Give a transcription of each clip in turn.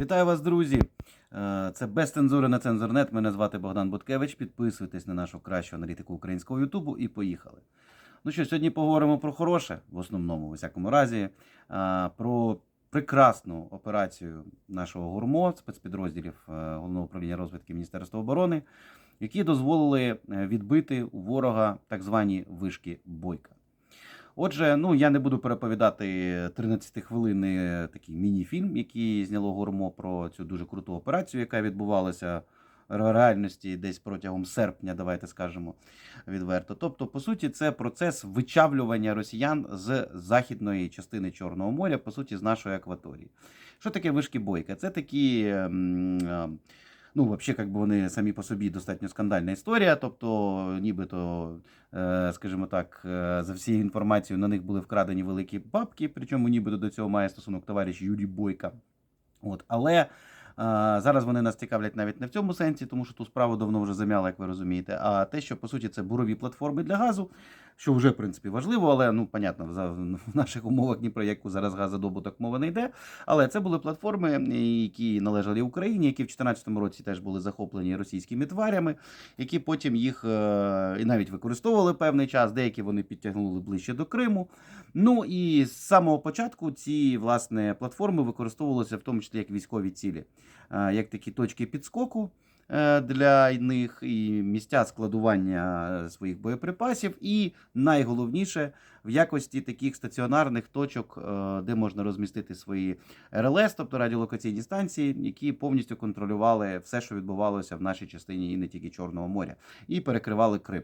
Вітаю вас, друзі! Е, Це без цензури на цензурнет. Мене звати Богдан Буткевич. Підписуйтесь на нашу кращу аналітику українського Ютубу і поїхали. Ну що, сьогодні поговоримо про хороше, в основному, у всякому разі, е, про прекрасну операцію нашого гурмо, спецпідрозділів е, Головного управління розвідки Міністерства оборони, які дозволили відбити у ворога так звані вишки бойка. Отже, ну я не буду переповідати 13-хвилинний такий міні-фільм, який зняло Гурмо про цю дуже круту операцію, яка відбувалася в реальності десь протягом серпня, давайте скажемо відверто. Тобто, по суті, це процес вичавлювання росіян з західної частини Чорного моря, по суті, з нашої акваторії. Що таке вишки бойка? Це такі. м, е, Ну, взагалі, як би вони самі по собі достатньо скандальна історія. Тобто, нібито, е, скажімо так, е, за всією інформацією на них були вкрадені великі бабки, причому нібито до цього має стосунок товариш Юрій Бойка. От, але е, зараз вони нас цікавлять навіть не в цьому сенсі, тому що ту справу давно вже зам'яли, як ви розумієте. А те, що по суті це бурові платформи для газу, що вже в принципі важливо, але ну понятно, в наших умовах ні про яку зараз газодобуток мова не йде. Але це були платформи, які належали Україні, які в 2014 році теж були захоплені російськими тварями, які потім їх е, і навіть використовували певний час. Деякі вони підтягнули ближче до Криму. Ну і з самого початку ці власне платформи використовувалися в тому числі як військові цілі, е, як такі точки підскоку. Е, Для них і місця складування е, своїх боєприпасів, і найголовніше в якості таких стаціонарних точок, е, де можна розмістити свої РЛС, тобто радіолокаційні станції, які повністю контролювали все, що відбувалося в нашій частині і не тільки Чорного моря, і перекривали Крим.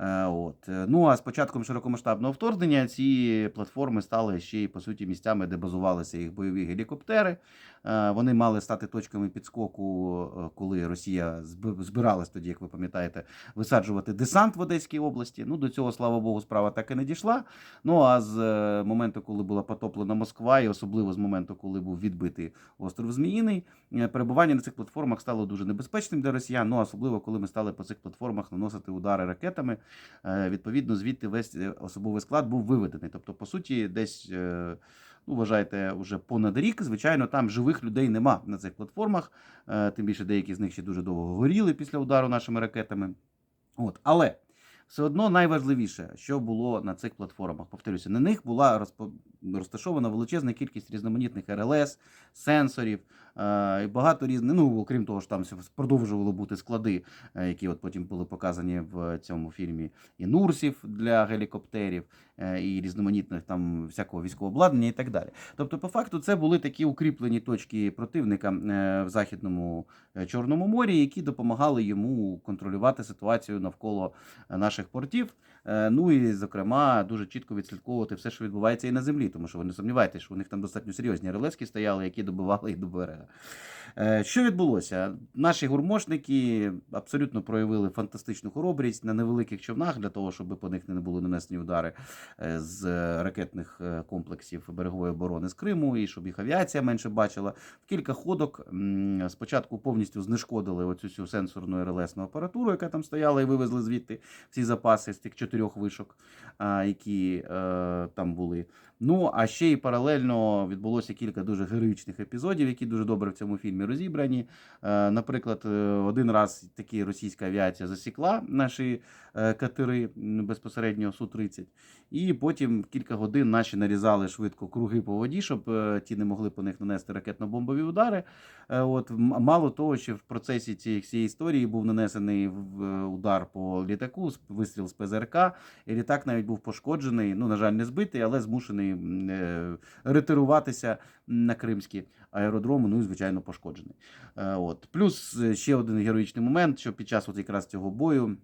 Е, От. Ну а з початком широкомасштабного вторгнення ці платформи стали ще й по суті місцями, де базувалися їх бойові гелікоптери. Е, Вони мали стати точками підскоку, е, коли Росія зб- збиралась тоді, як ви пам'ятаєте, висаджувати десант в Одеській області. Ну до цього, слава Богу, справа так і не дійшла. Ну а з моменту, коли була потоплена Москва, і особливо з моменту, коли був відбитий остров Зміїний, перебування на цих платформах стало дуже небезпечним для росіян. Ну особливо коли ми стали по цих платформах наносити удари ракетами. Е, Відповідно, звідти весь е, особовий склад був виведений. Тобто, по суті, десь. е, Ну, вважайте, вже понад рік. Звичайно, там живих людей нема на цих платформах. Тим більше деякі з них ще дуже довго горіли після удару нашими ракетами. От. Але все одно найважливіше, що було на цих платформах. Повторюся, на них була розпо- розташована величезна кількість різноманітних РЛС, сенсорів е, і багато різних. Ну, окрім того, ж там все продовжувало бути склади, е, які от потім були показані в цьому фільмі і Нурсів для гелікоптерів, е, і різноманітних там всякого військового обладнання і так далі. Тобто, по факту, це були такі укріплені точки противника в західному Чорному морі, які допомагали йому контролювати ситуацію навколо наших портів. Е, Ну і зокрема дуже чітко відслідковувати все, що відбувається і на землі, тому що ви не сумніваєтесь, що у них там достатньо серйозні релески стояли, які добивали і до берега. Е, Що відбулося? Наші гурмошники абсолютно проявили фантастичну хоробрість на невеликих човнах для того, щоб по них не були нанесені удари е, з ракетних комплексів берегової оборони з Криму, і щоб їх авіація менше бачила. В кілька ходок спочатку повністю знешкодили оцю сенсорну РЛСну апаратуру, яка там стояла, і вивезли звідти всі запаси з тих чотирьох вишок, які е, там були. Ну а ще й паралельно відбулося кілька дуже героїчних епізодів, які дуже добре в цьому фільмі розібрані. Е, Наприклад, е, один раз таки російська авіація засікла наші катери безпосередньо су 30 і потім кілька годин наші нарізали швидко круги по воді, щоб е, ті не могли по них нанести ракетно-бомбові удари. Е, От мало того, що в процесі цієї всієї історії був нанесений е, удар по літаку, вистріл з ПЗРК, і літак навіть був пошкоджений. Ну на жаль, не збитий, але змушений ретируватися на кримські аеродроми. Ну і звичайно пошкоджений. От плюс ще один героїчний момент, що під час от якраз цього бою.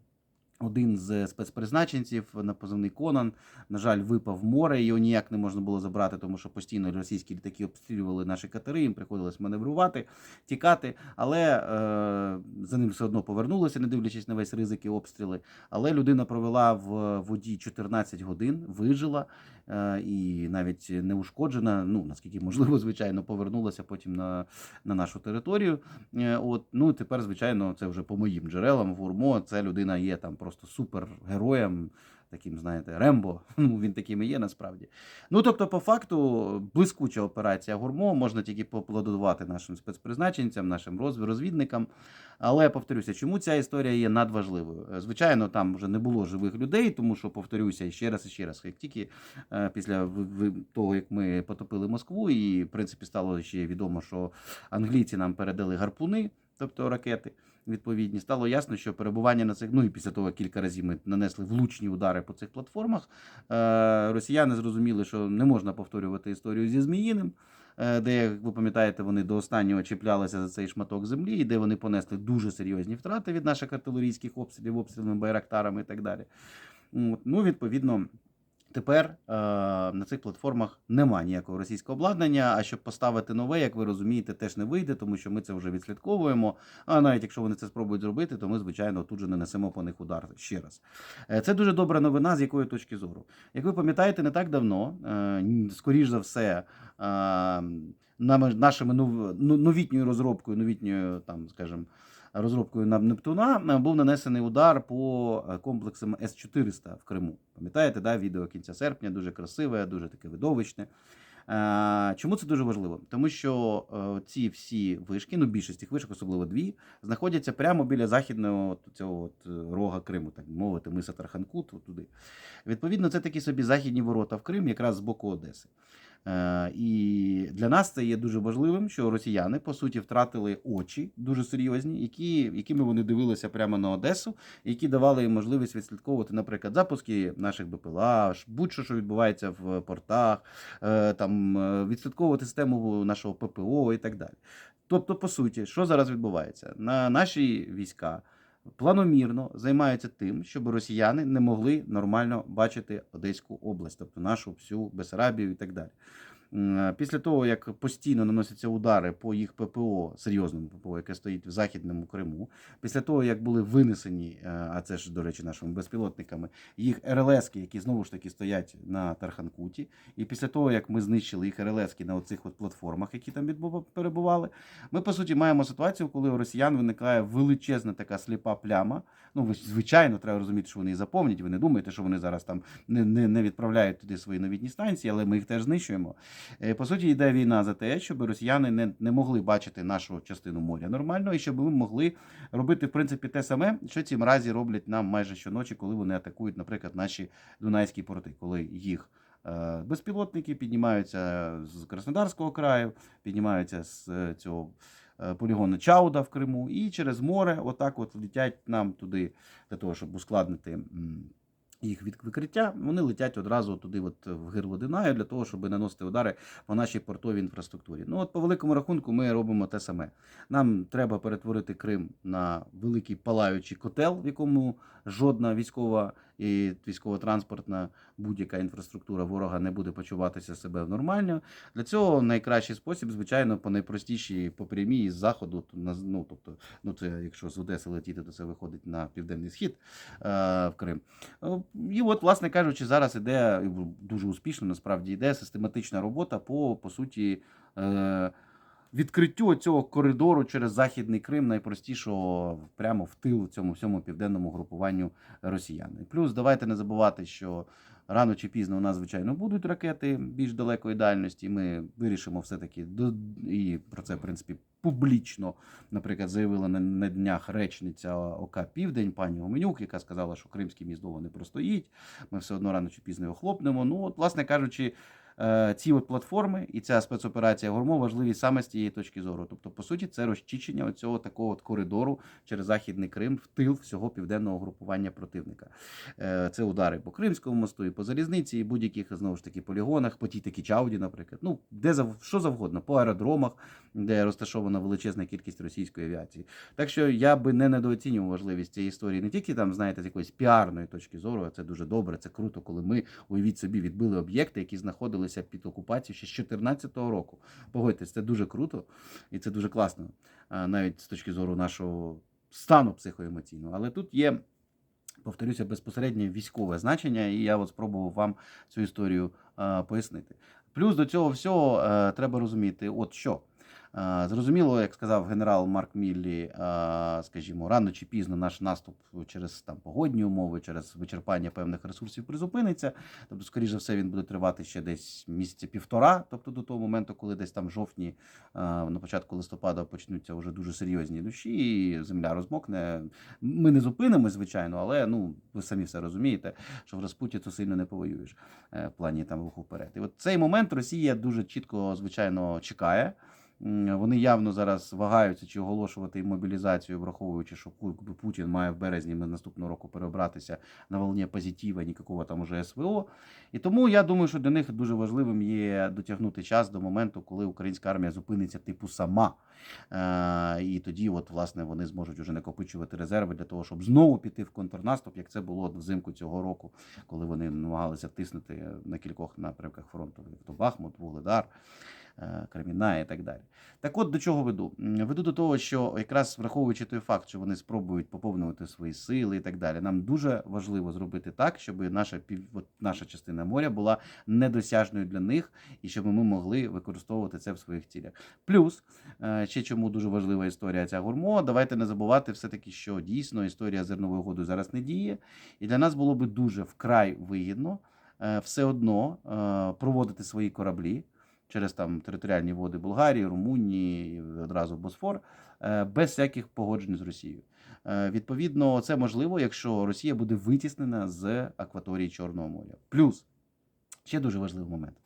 Один з спецпризначенців на позивний Конан, на жаль, випав в море. Його ніяк не можна було забрати, тому що постійно російські літаки обстрілювали наші катери. Їм приходилось маневрувати, тікати. Але е, за ним все одно повернулося, не дивлячись на весь ризик і обстріли. Але людина провела в воді 14 годин, вижила і навіть не ушкоджена. Ну наскільки можливо, звичайно, повернулася потім на, на нашу територію. Е, От ну тепер, звичайно, це вже по моїм джерелам. Гурмо, це людина є там просто супергероєм. Таким, знаєте, Рембо. Ну, він таким і є насправді. Ну, тобто, по факту, блискуча операція гурмо, можна тільки поаплодувати нашим спецпризначенцям, нашим розв- розвідникам. Але повторюся, чому ця історія є надважливою? Е, Звичайно, там вже не було живих людей, тому що повторюся ще раз і ще раз. Як тільки е, після того, як ми потопили Москву, і в принципі стало ще відомо, що англійці нам передали гарпуни, тобто ракети. Відповідні стало ясно, що перебування на цих, ну і після того кілька разів ми нанесли влучні удари по цих платформах. Е, росіяни зрозуміли, що не можна повторювати історію зі Зміїним, е, де, як ви пам'ятаєте, вони до останнього чіплялися за цей шматок землі, і де вони понесли дуже серйозні втрати від наших артилерійських обстрілів, обстрілами байрактарами і так далі. Ну, відповідно. Тепер е, на цих платформах нема ніякого російського обладнання. А щоб поставити нове, як ви розумієте, теж не вийде, тому що ми це вже відслідковуємо. А навіть якщо вони це спробують зробити, то ми, звичайно, тут же не несемо по них удар ще раз. Е, Це дуже добра новина, з якої точки зору. Як ви пам'ятаєте, не так давно, е, скоріш за все, е, нашими ну- новітньою розробкою, новітньою, там, скажімо, розробкою на Нептуна е, був нанесений удар по е, комплексам С-400 в Криму. Пам'ятаєте, да, відео кінця серпня, дуже красиве, дуже таке видовищне. Е, Чому це дуже важливо? Тому що ці всі вишки, ну більшість цих вишок, особливо дві, знаходяться прямо біля західного цього от рога Криму, так мовити, миса Тарханкут, туди. Відповідно, це такі собі західні ворота в Крим, якраз з боку Одеси. Е, І для нас це є дуже важливим, що росіяни по суті втратили очі дуже серйозні, які, якими вони дивилися прямо на Одесу, які давали їм можливість відслідковувати, наприклад, запуски наших БПЛА, будь-що, що відбувається в портах, е, там е, відслідковувати систему нашого ППО і так далі. Тобто, по суті, що зараз відбувається? На наші війська планомірно займаються тим, щоб росіяни не могли нормально бачити Одеську область, тобто нашу всю Бесарабію і так далі. Після того, як постійно наносяться удари по їх ППО, серйозному ППО, яке стоїть в Західному Криму, після того, як були винесені, е, а це ж, до речі, нашими безпілотниками, їх РЛСки, які знову ж таки стоять на Тарханкуті, і після того, як ми знищили їх РЛСки на оцих от платформах, які там перебували, ми по суті маємо ситуацію, коли у росіян виникає величезна така сліпа пляма. Ну, ви- звичайно, треба розуміти, що вони її заповнять. Ви не думаєте, що вони зараз там не, не, не відправляють туди свої новітні станції, але ми їх теж знищуємо. Е, По суті, йде війна за те, щоб росіяни не, не могли бачити нашу частину моря нормально, і щоб ми могли робити в принципі те саме, що ці мразі роблять нам майже щоночі, коли вони атакують, наприклад, наші дунайські порти, коли їх. е, Безпілотники піднімаються з Краснодарського краю, піднімаються з е, цього полігону Чауда в Криму, і через море отак от летять нам туди для того, щоб ускладнити їх від викриття. Вони летять одразу туди, от в гирло Дунаю, для того, щоб наносити удари по нашій портовій інфраструктурі. Ну от по великому рахунку ми робимо те саме. Нам треба перетворити Крим на великий палаючий котел, в якому жодна військова і військово-транспортна будь-яка інфраструктура ворога не буде почуватися себе нормально. Для цього найкращий спосіб, звичайно, по найпростішій по прямій з заходу, ну тобто, ну це якщо з Одеси летіти, то це виходить на південний схід е, в Крим. І от, власне кажучи, зараз іде дуже успішно, насправді йде систематична робота по, по суті. Е, Відкриттю цього коридору через Західний Крим найпростішого прямо в тил цьому всьому південному групуванню росіян. Плюс давайте не забувати, що рано чи пізно у нас, звичайно, будуть ракети більш далекої дальності. Ми вирішимо все-таки і про це, в принципі, публічно, наприклад, заявила на, днях речниця ОК Південь, пані Оменюк, яка сказала, що Кримський міст довго не простоїть. Ми все одно рано чи пізно його хлопнемо. Ну, от, власне кажучи. Е, Ці от платформи і ця спецоперація Гурмо важливі саме з цієї точки зору. Тобто, по суті, це розчищення цього такого от коридору через Західний Крим в тил всього південного групування противника. Е, Це удари по Кримському мосту, і по залізниці, і будь-яких знову ж таки полігонах, по тій такі Чауді, наприклад. Ну де що завгодно, по аеродромах, де розташована величезна кількість російської авіації. Так що я би не недооцінював важливість цієї історії не тільки там, знаєте, з якоїсь піарної точки зору, а це дуже добре, це круто, коли ми уявіть собі відбили об'єкти, які знаходилися під окупацією ще з 2014 року. Погодьтесь, це дуже круто і це дуже класно, навіть з точки зору нашого стану психоемоційного. Але тут є. Повторюся, безпосереднє військове значення, і я от спробував вам цю історію е, пояснити. Плюс до цього всього е, треба розуміти, от що Е, Зрозуміло, як сказав генерал Марк Міллі, скажімо, рано чи пізно наш наступ через там погодні умови, через вичерпання певних ресурсів призупиниться. Тобто, скоріше за все, він буде тривати ще десь місяця півтора, тобто до того моменту, коли десь там жовтні, на початку листопада почнуться вже дуже серйозні дощі, і земля розмокне. Ми не зупинимось, звичайно, але ну ви самі все розумієте, що в Распуті то сильно не повоюєш е, в плані там руху вперед. І от цей момент Росія дуже чітко, звичайно, чекає. Вони явно зараз вагаються чи оголошувати мобілізацію, враховуючи, що Пу- Путін має в березні наступного року переобратися на волні позитива, ніякого там уже СВО. І тому я думаю, що для них дуже важливим є дотягнути час до моменту, коли українська армія зупиниться типу сама. Е, і тоді, от, власне, вони зможуть вже накопичувати резерви для того, щоб знову піти в контрнаступ, як це було взимку цього року, коли вони намагалися тиснути на кількох напрямках фронту, то Бахмут, Вугледар. Е, Креміна і так далі. Так от до чого веду? Веду до того, що якраз враховуючи той факт, що вони спробують поповнювати свої сили і так далі, нам дуже важливо зробити так, щоб наша от наша частина моря була недосяжною для них, і щоб ми могли використовувати це в своїх цілях. Плюс е, ще чому дуже важлива історія ця гурмо. Давайте не забувати все-таки, що дійсно історія зернової угоди зараз не діє, і для нас було би дуже вкрай вигідно е, все одно проводити свої кораблі через там територіальні води Болгарії, Румунії, одразу Босфор, е, без всяких погоджень з Росією. Е, Відповідно, це можливо, якщо Росія буде витіснена з акваторії Чорного моря. Плюс ще дуже важливий момент.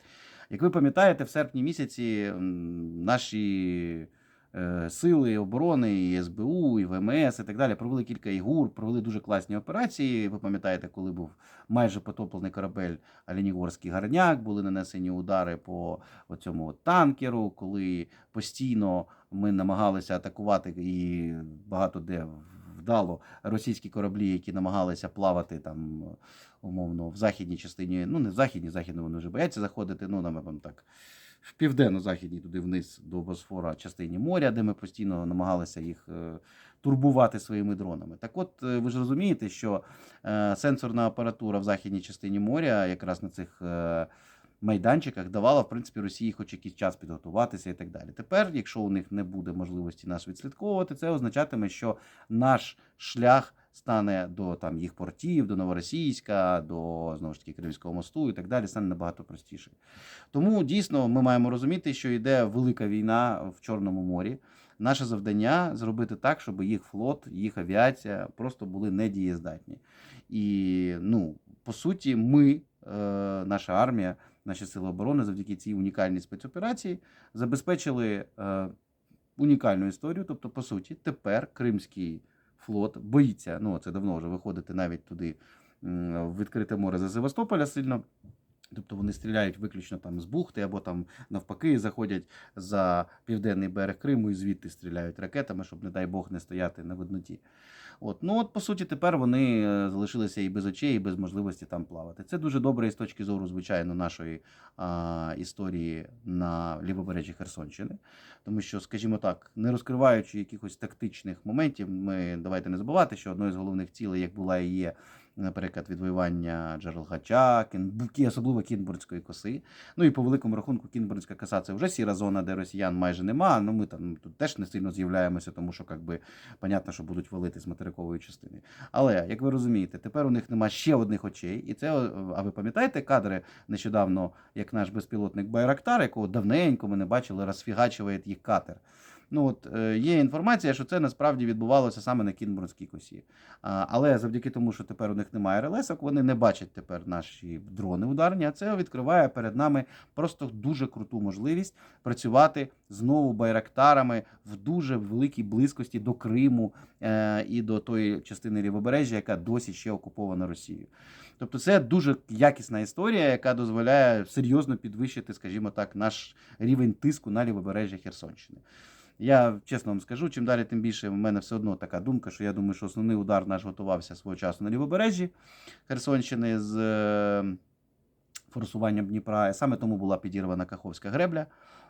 Як ви пам'ятаєте, в серпні місяці наші сили оборони, і СБУ, і ВМС, і так далі провели кілька ігур, провели дуже класні операції. Ви пам'ятаєте, коли був майже потоплений корабель Оленігорський гарняк, були нанесені удари по цьому танкеру, коли постійно ми намагалися атакувати і багато де вдало російські кораблі, які намагалися плавати там умовно в західній частині, ну не в західній, західно вони вже бояться заходити, ну напевно так. В південно-західній туди вниз до Босфора частині моря, де ми постійно намагалися їх е, турбувати своїми дронами. Так от, е, ви ж розумієте, що е, сенсорна апаратура в західній частині моря, якраз на цих майданчиках, давала, в принципі, Росії хоч якийсь час підготуватися і так далі. Тепер, якщо у них не буде можливості нас відслідковувати, це означатиме, що наш шлях стане до там їх портів, до Новоросійська, до знову ж таки Кримського мосту і так далі, стане набагато простіше. Тому дійсно ми маємо розуміти, що йде велика війна в Чорному морі. Наше завдання зробити так, щоб їх флот, їх авіація просто були недієздатні. І ну, по суті, ми, е, наша армія, наші сили оборони, завдяки цій унікальній спецоперації, забезпечили е, унікальну історію. Тобто, по суті, тепер Кримський флот боїться. Ну це давно вже виходити навіть туди в відкрите море за Севастополя сильно. Тобто вони стріляють виключно там з бухти, або там навпаки заходять за південний берег Криму і звідти стріляють ракетами, щоб, не дай Бог, не стояти на видноті. От. Ну от, по суті, тепер вони е, залишилися і без очей, і без можливості там плавати. Це дуже добре з точки зору, звичайно, нашої а, історії на лівобережжі Херсонщини. Тому що, скажімо так, не розкриваючи якихось тактичних моментів, ми давайте не забувати, що одною з головних цілей, як була і є, наприклад, відвоювання Джерелгача, Кін- особливо Кінбурнської коси. Ну і по великому рахунку Кінбурнська коса це вже сіра зона, де росіян майже нема. Ну ми там тут теж не сильно з'являємося, тому що як би понятно, що будуть валити з материкової частини. Але як ви розумієте, тепер у них нема ще одних очей, і це а ви пам'ятаєте кадри нещодавно, як наш безпілотник Байрактар, якого давненько ми не бачили, розфігачує їх катер. Ну от е, є інформація, що це насправді відбувалося саме на Кінбурнській косі. Але завдяки тому, що тепер у них немає релесок, вони не бачать тепер наші дрони ударні. А це відкриває перед нами просто дуже круту можливість працювати знову байрактарами в дуже великій близькості до Криму е, і до тої частини лівобережжя, яка досі ще окупована Росією. Тобто, це дуже якісна історія, яка дозволяє серйозно підвищити, скажімо так, наш рівень тиску на лівобережжя Херсонщини. Я чесно вам скажу, чим далі, тим більше в мене все одно така думка, що я думаю, що основний удар наш готувався свого часу на лівобережжі Херсонщини з е, форсуванням Дніпра. І саме тому була підірвана Каховська гребля.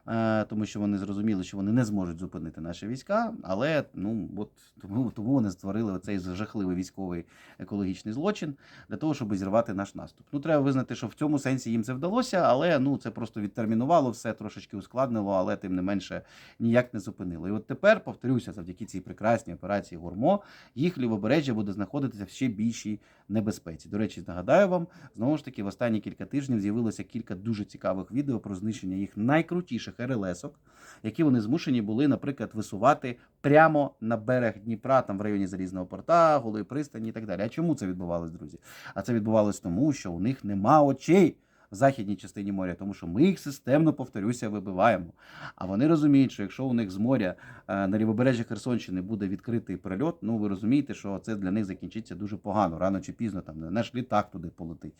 Е, тому що вони зрозуміли, що вони не зможуть зупинити наші війська. Але ну от тому, тому вони створили оцей жахливий військовий екологічний злочин для того, щоб зірвати наш наступ. Ну треба визнати, що в цьому сенсі їм це вдалося, але ну це просто відтермінувало все, трошечки ускладнило, але тим не менше ніяк не зупинило. І от тепер повторюся, завдяки цій прекрасній операції Гурмо, їх лівобережжя буде знаходитися в ще більшій небезпеці. До речі, нагадаю вам, знову ж таки, в останні кілька тижнів з'явилося кілька дуже цікавих відео про знищення їх найкрутіших РЛСок, які вони змушені були, наприклад, висувати прямо на берег Дніпра, там в районі Залізного порта, Голої пристані і так далі. А чому це відбувалось, друзі? А це відбувалось тому, що у них нема очей. В західній частині моря, тому що ми їх системно, повторюся, вибиваємо. А вони розуміють, що якщо у них з моря е, на лівобережжі Херсонщини буде відкритий прильот, ну ви розумієте, що це для них закінчиться дуже погано. Рано чи пізно там наш літак туди полетить,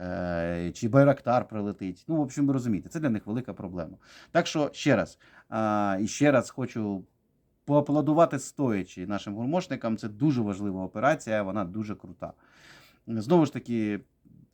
е, чи Байрактар прилетить. Ну, в общем, ви розумієте, це для них велика проблема. Так що ще раз е, і ще раз хочу. Поаплодувати стоячи нашим гурмошникам. Це дуже важлива операція, вона дуже крута. Знову ж таки,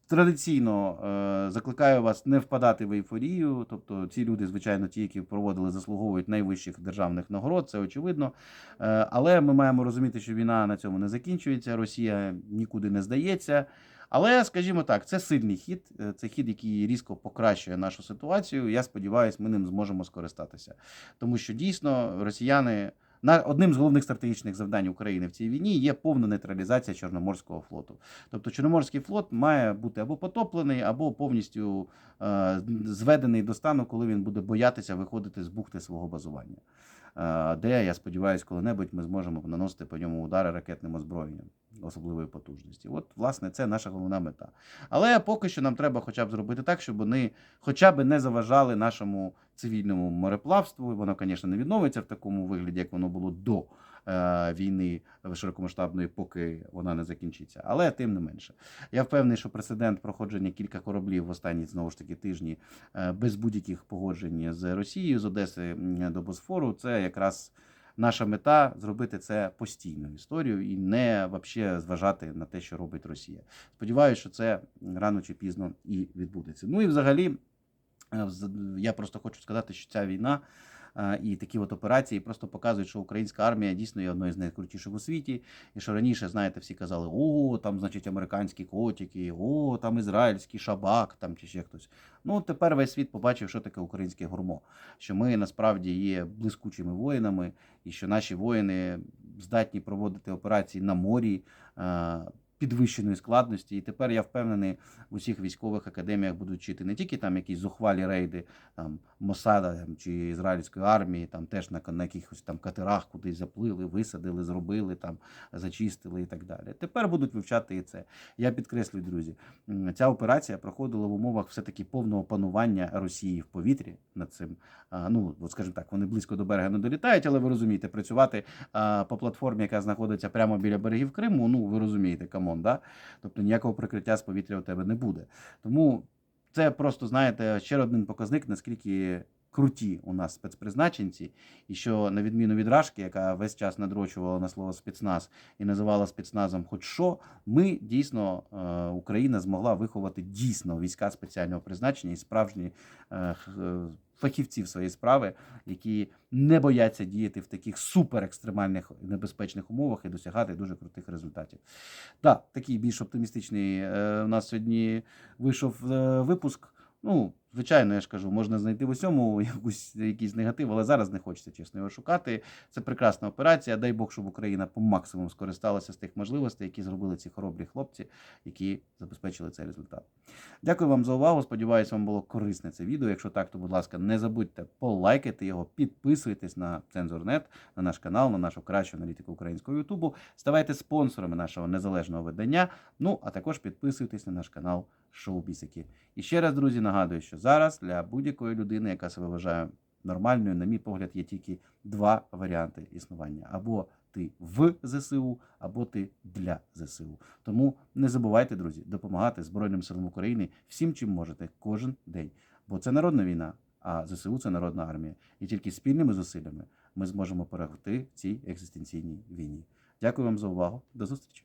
традиційно е, закликаю вас не впадати в ейфорію. Тобто, ці люди, звичайно, ті, які проводили, заслуговують найвищих державних нагород, це очевидно. Е, але ми маємо розуміти, що війна на цьому не закінчується. Росія нікуди не здається. Але, скажімо так, це сильний хід, е, це хід, який різко покращує нашу ситуацію. Я сподіваюся, ми ним зможемо скористатися. Тому що дійсно росіяни на одним з головних стратегічних завдань України в цій війні є повна нейтралізація Чорноморського флоту. Тобто Чорноморський флот має бути або потоплений, або повністю е, зведений до стану, коли він буде боятися виходити з бухти свого базування. Е, де я сподіваюся, коли-небудь ми зможемо наносити по ньому удари ракетним озброєнням особливої потужності. От, власне, це наша головна мета. Але поки що нам треба хоча б зробити так, щоб вони хоча б не заважали нашому цивільному мореплавству. Воно, звісно, не відновиться в такому вигляді, як воно було до війни широкомасштабної, поки вона не закінчиться. Але тим не менше, я впевнений, що прецедент проходження кілька кораблів в останні знову ж таки тижні е, без будь-яких погоджень з Росією з Одеси до Босфору. Це якраз наша мета зробити це постійною історією і не вообще зважати на те, що робить Росія. Сподіваюся, що це рано чи пізно і відбудеться. Ну і взагалі, е, я просто хочу сказати, що ця війна. І такі от операції просто показують, що українська армія дійсно є одною з найкрутіших у світі. І що раніше, знаєте, всі казали: о, там, значить, американські котики, о, там ізраїльський шабак, там чи ще хтось. Ну тепер весь світ побачив, що таке українське гурмо. Що ми насправді є блискучими воїнами, і що наші воїни здатні проводити операції на морі. Підвищеної складності, і тепер я впевнений, в усіх військових академіях будуть вчити не тільки там якісь зухвалі рейди там Мосада там, чи ізраїльської армії, там теж на, на якихось там катерах кудись заплили, висадили, зробили там, зачистили і так далі. Тепер будуть вивчати і це. Я підкреслюю, друзі, ця операція проходила в умовах все-таки повного панування Росії в повітрі над цим. Ну, от скажімо так, вони близько до берега не долітають, але ви розумієте, працювати по платформі, яка знаходиться прямо біля берегів Криму, ну ви розумієте, камон, да? Тобто ніякого прикриття з повітря у тебе не буде. Тому це просто, знаєте, ще один показник, наскільки круті у нас спецпризначенці, і що на відміну від Рашки, яка весь час надрочувала на слово спецназ і називала спецназом хоч що, ми дійсно е, Україна змогла виховати дійсно війська спеціального призначення і справжні е, е, фахівців своєї справи, які не бояться діяти в таких суперекстремальних небезпечних умовах і досягати дуже крутих результатів. Так, такий більш оптимістичний у нас сьогодні вийшов випуск. Ну, звичайно, я ж кажу, можна знайти в усьому якусь, якийсь негатив, але зараз не хочеться чесно його шукати. Це прекрасна операція. Дай Бог, щоб Україна по максимуму скористалася з тих можливостей, які зробили ці хоробрі хлопці, які забезпечили цей результат. Дякую вам за увагу. Сподіваюсь, вам було корисне це відео. Якщо так, то будь ласка, не забудьте полайкати його, підписуйтесь на Цензорнет, на наш канал, на нашу кращу аналітику українського Ютубу. Ставайте спонсорами нашого незалежного видання. Ну а також підписуйтесь на наш канал Шоу Бісики. І ще раз, друзі, нагадую, що зараз для будь-якої людини, яка себе вважає нормальною, на мій погляд, є тільки два варіанти існування: або ти в ЗСУ, або ти для ЗСУ. Тому не забувайте, друзі, допомагати Збройним силам України всім, чим можете, кожен день. Бо це народна війна, а ЗСУ це народна армія. І тільки спільними зусиллями ми зможемо перемогти в цій екзистенційній війні. Дякую вам за увагу. До зустрічі.